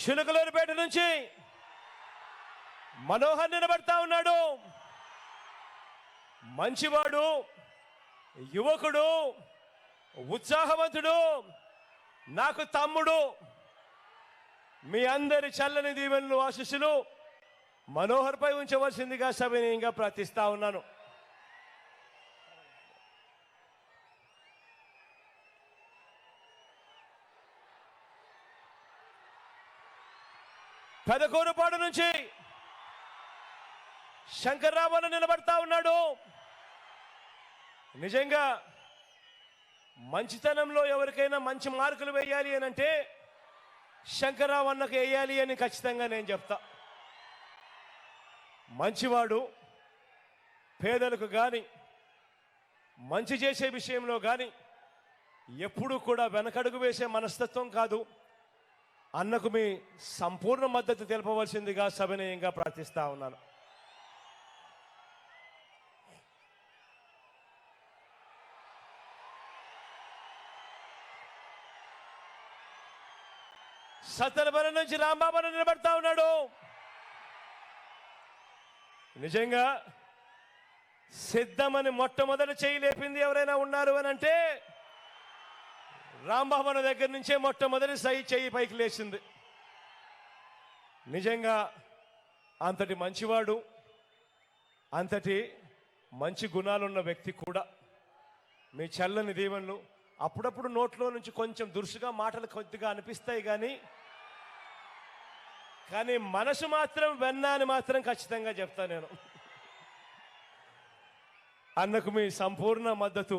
చిలుకలూరుపేట నుంచి మనోహర్ నిలబడతా ఉన్నాడు. మంచివాడు యువకుడు ఉత్సాహవంతుడు నాకు తమ్ముడు. మీ అందరి చల్లని దీవెనలు ఆశీస్సులు మనోహర్పై ఉంచవలసిందిగా సవినీయంగా ప్రార్థిస్తా ఉన్నాను. పెదకూరుపాడు నుంచి శంకర్రామన్ నిలబడతా ఉన్నాడు. నిజంగా మంచితనంలో ఎవరికైనా మంచి మార్కులు వేయాలి అని అంటే శంకరావన్నకు వేయాలి అని ఖచ్చితంగా నేను చెప్తా. మంచివాడు పేదలకు కానీ మంచి చేసే విషయంలో కానీ ఎప్పుడూ కూడా వెనకడుగు వేసే మనస్తత్వం కాదు. అన్నకు మీ సంపూర్ణ మద్దతు తెలపవలసిందిగా సవినయంగా ప్రార్థిస్తా ఉన్నాను. సత్తనపల్లి నుంచి రాంబాబు నిలబడతా ఉన్నాడు. నిజంగా సిద్ధమని మొట్టమొదటి చేయి లేపింది ఎవరైనా ఉన్నారు అని అంటే రాంబాబు దగ్గర నుంచే మొట్టమొదటి సై చెయ్యి పైకి లేచింది. నిజంగా అంతటి మంచివాడు అంతటి మంచి గుణాలున్న వ్యక్తి కూడా మీ చల్లని దీవెనలు అప్పుడప్పుడు నోట్లో నుంచి కొంచెం దురుసుగా మాటలు కొద్దిగా అనిపిస్తాయి కానీ కానీ మనసు మాత్రం వెన్నా అని మాత్రం ఖచ్చితంగా చెప్తా నేను. అన్నకు మీ సంపూర్ణ మద్దతు.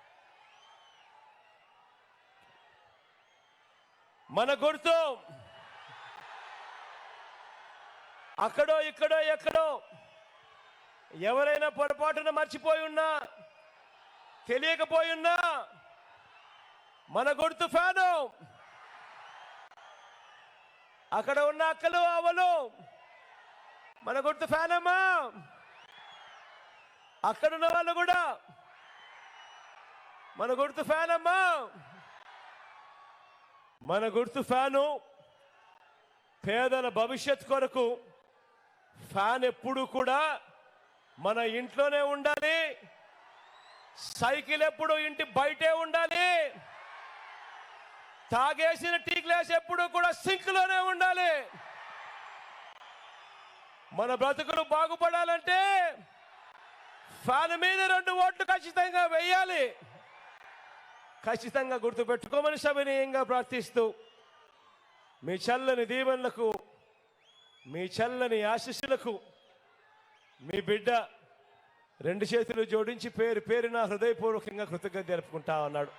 మన గుర్తు. అక్కడో ఇక్కడో ఎక్కడో. ఎవరైనా పొరపాటున మర్చిపోయి ఉన్నా తెలియకపోయి ఉన్నా మన గుర్తు ఫ్యాను అక్కడ ఉన్న అక్కలు అవలు మన గుర్తు ఫ్యానమ్మా. అక్కడున్న వాళ్ళు కూడా మన గుర్తు ఫ్యానమ్మా. మన గుర్తు ఫ్యాను పేదల భవిష్యత్ కొరకు ఫ్యాన్ ఎప్పుడు కూడా మన ఇంట్లోనే ఉండాలి సైకిల్ ఎప్పుడు ఇంటి బయటే ఉండాలి తాగేసిన టీ గ్లాస్ ఎప్పుడు కూడా సింక్లోనే ఉండాలి. మన బ్రతుకులు బాగుపడాలంటే ఫ్యాన్ మీద రెండు ఓట్లు ఖచ్చితంగా వేయాలి. ఖచ్చితంగా గుర్తుపెట్టుకోమని సవినీయంగా ప్రార్థిస్తూ మీ చల్లని దీవెనలకు మీ చల్లని ఆశీస్సులకు మీ బిడ్డ రెండు చేతులు జోడించి పేరు పేరున హృదయపూర్వకంగా కృతజ్ఞత జరుపుకుంటా ఉన్నాడు.